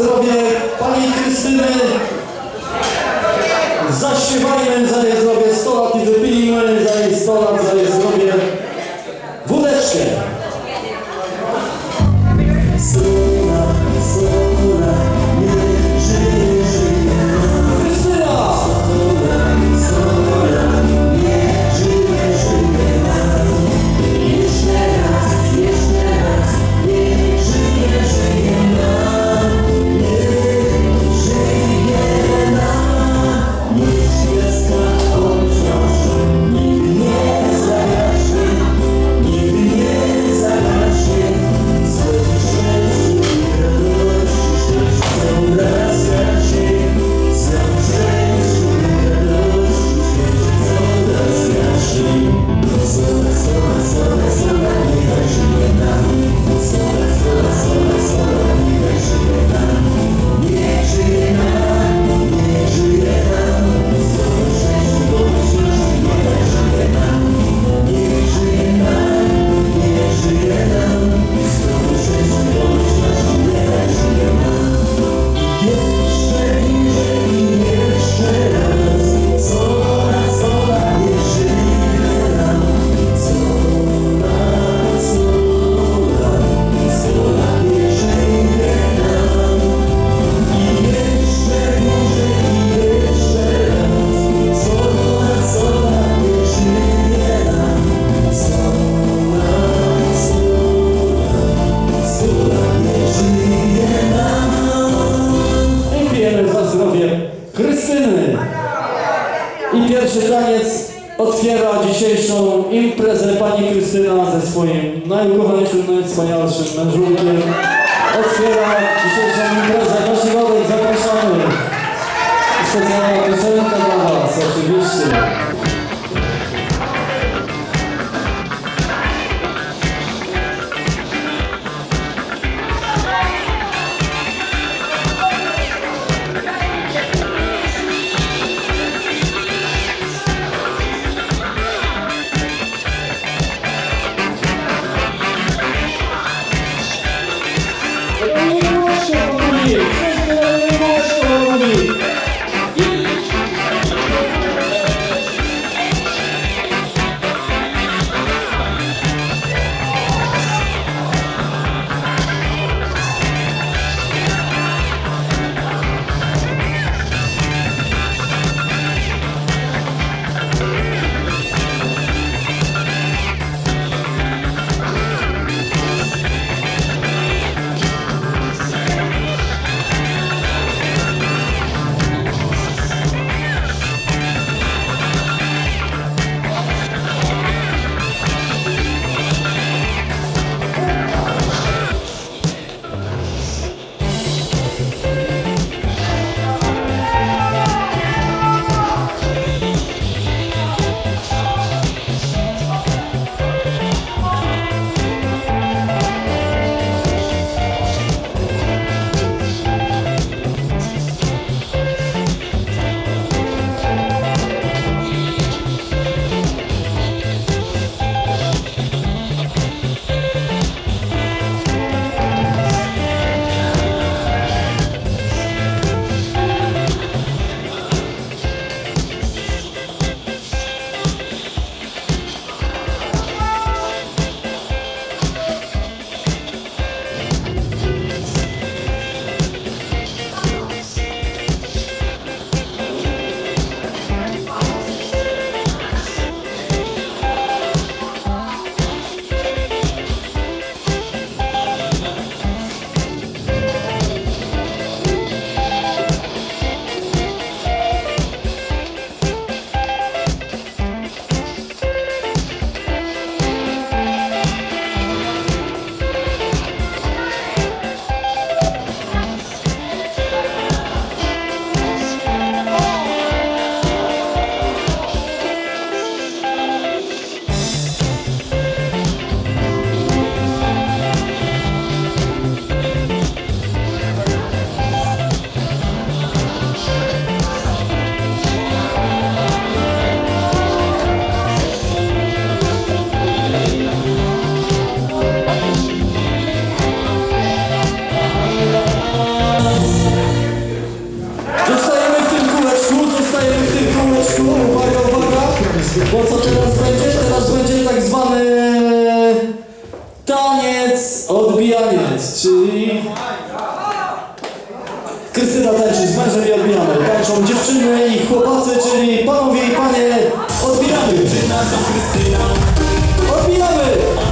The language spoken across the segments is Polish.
zdrowie pani Krystyny. Zaśpiewajmy otwiera dzisiejszą imprezę pani Krystyna ze swoim najukochańszym, najwspanialszym mężulkiem. Otwiera dzisiejszą imprezę. Nasi Rodek, zapraszamy. Specjalna piosenka dla was, oczywiście. Taniec odbijaniec, czyli... Krystyna tańczy z mężem i odbijamy. Tańczą dziewczyny i chłopacy, czyli panowie i panie. Odbijamy! Odbijamy!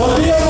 Olha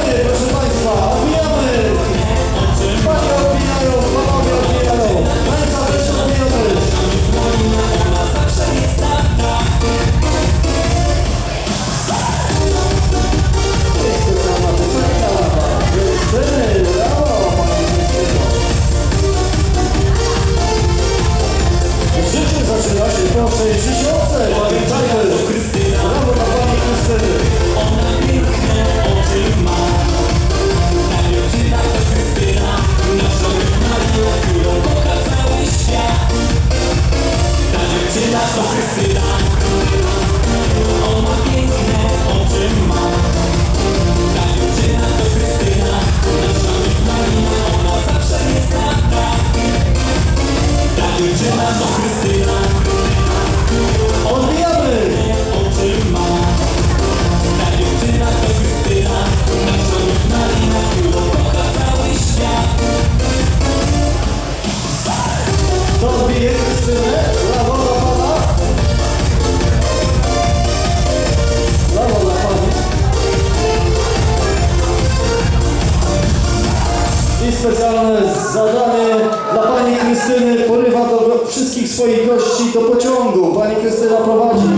swoich gości do pociągu. Pani Krystyna prowadzi.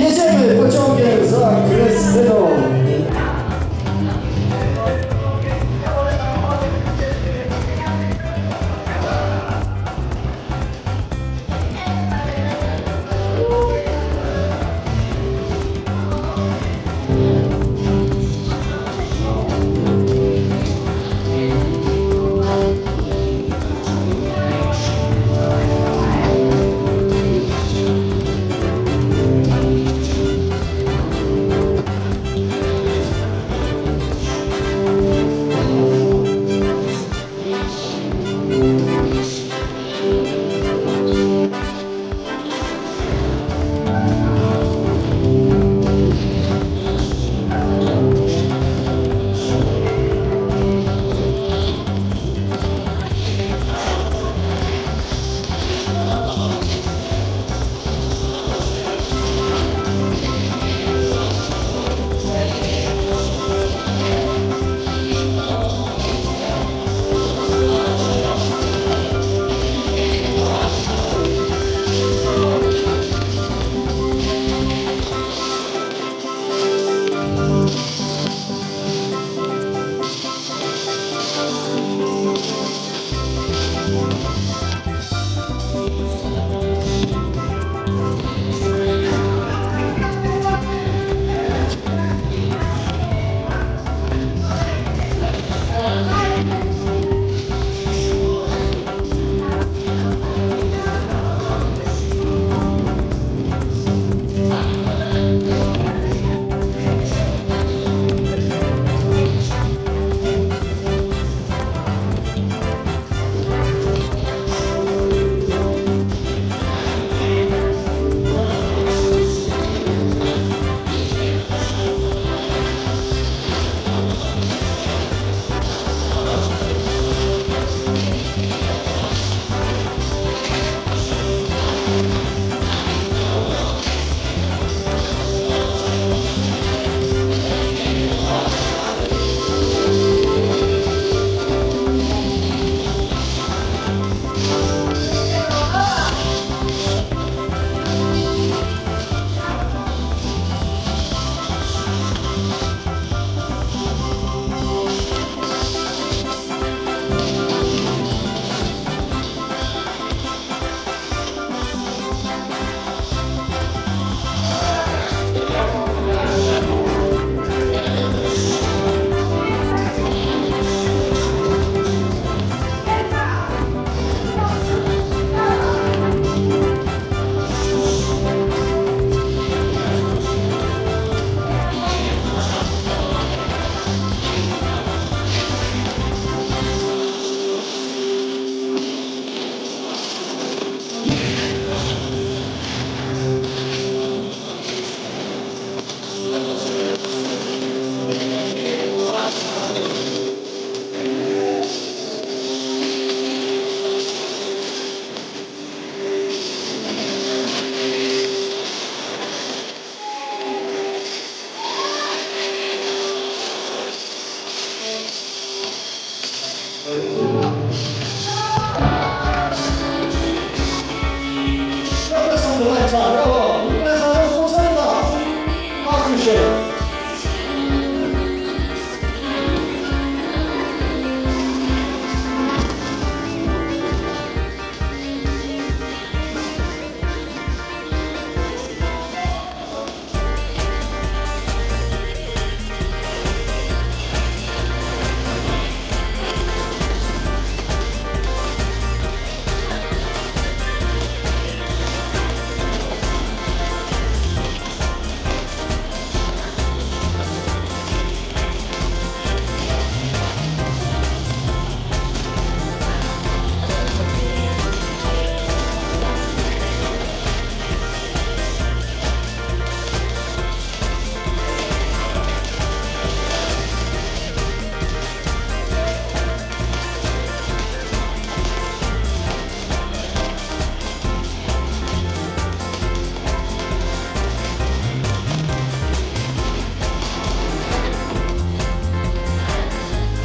Jedziemy pociągiem za Krystyną.